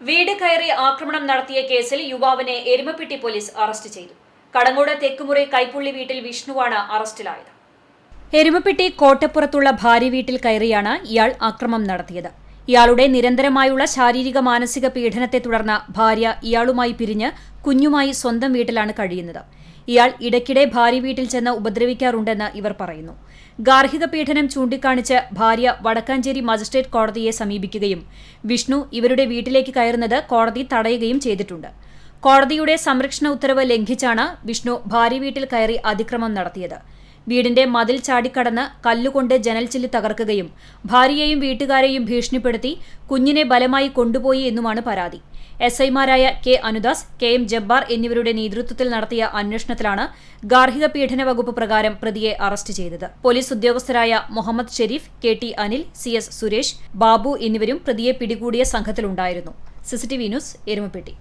വീട് കയറി ആക്രമണം നടത്തിയ കേസിൽ യുവാവിനെ എരുമപ്പെട്ടി പോലീസ് അറസ്റ്റ് ചെയ്തു. കടങ്ങോട് തെക്കുമുറി കൈപ്പുള്ളി വീട്ടിൽ വിഷ്ണുവാണ് അറസ്റ്റിലായത്. എരുമപ്പെട്ടി കോട്ടപ്പുറത്തുള്ള ഭാര്യ വീട്ടിൽ കയറിയാണ് ഇയാൾ ആക്രമണം നടത്തിയത്. ഇയാളുടെ നിരന്തരമായുള്ള ശാരീരിക മാനസിക പീഡനത്തെ തുടർന്ന് ഭാര്യ ഇയാളുമായി പിരിഞ്ഞ് കുഞ്ഞുമായി സ്വന്തം വീട്ടിലാണ് കഴിയുന്നത്. ഇയാൾ ഇടയ്ക്കിടെ ഭാര്യ വീട്ടിൽ ചെന്ന് ഉപദ്രവിക്കാറുണ്ടെന്ന് ഇവർ പറയുന്നു. ഗാർഹിക പീഡനം ചൂണ്ടിക്കാണിച്ച് ഭാര്യ വടക്കാഞ്ചേരി മജിസ്ട്രേറ്റ് കോടതിയെ സമീപിക്കുകയും വിഷ്ണു ഇവരുടെ വീട്ടിലേക്ക് കയറുന്നത് കോടതി തടയുകയും ചെയ്തിട്ടുണ്ട്. കോടതിയുടെ സംരക്ഷണ ഉത്തരവ് ലംഘിച്ചാണ് വിഷ്ണു ഭാര്യ വീട്ടിൽ കയറി അതിക്രമം നടത്തിയത്. വീടിന്റെ മതിൽ ചാടിക്കടന്ന് കല്ലുകൊണ്ട് ജനൽച്ചില്ല് തകർക്കുകയും ഭാര്യയെയും വീട്ടുകാരെയും ഭീഷണിപ്പെടുത്തി കുഞ്ഞിനെ ബലമായി കൊണ്ടുപോയി എന്നുമാണ് പരാതി. എസ് ഐമാരായ K Anudas K M Jabbar എന്നിവരുടെ നേതൃത്വത്തിൽ നടത്തിയ അന്വേഷണത്തിലാണ് ഗാർഹിക പീഡന വകുപ്പ് പ്രകാരം പ്രതിയെ അറസ്റ്റ് ചെയ്തത്. Police ഉദ്യോഗസ്ഥരായ Muhammad Sharif K T Anil C S Suresh Babu എന്നിവരും പ്രതിയെ പിടികൂടിയ സംഘത്തിലുണ്ടായിരുന്നു. CCTV news Erumappetty.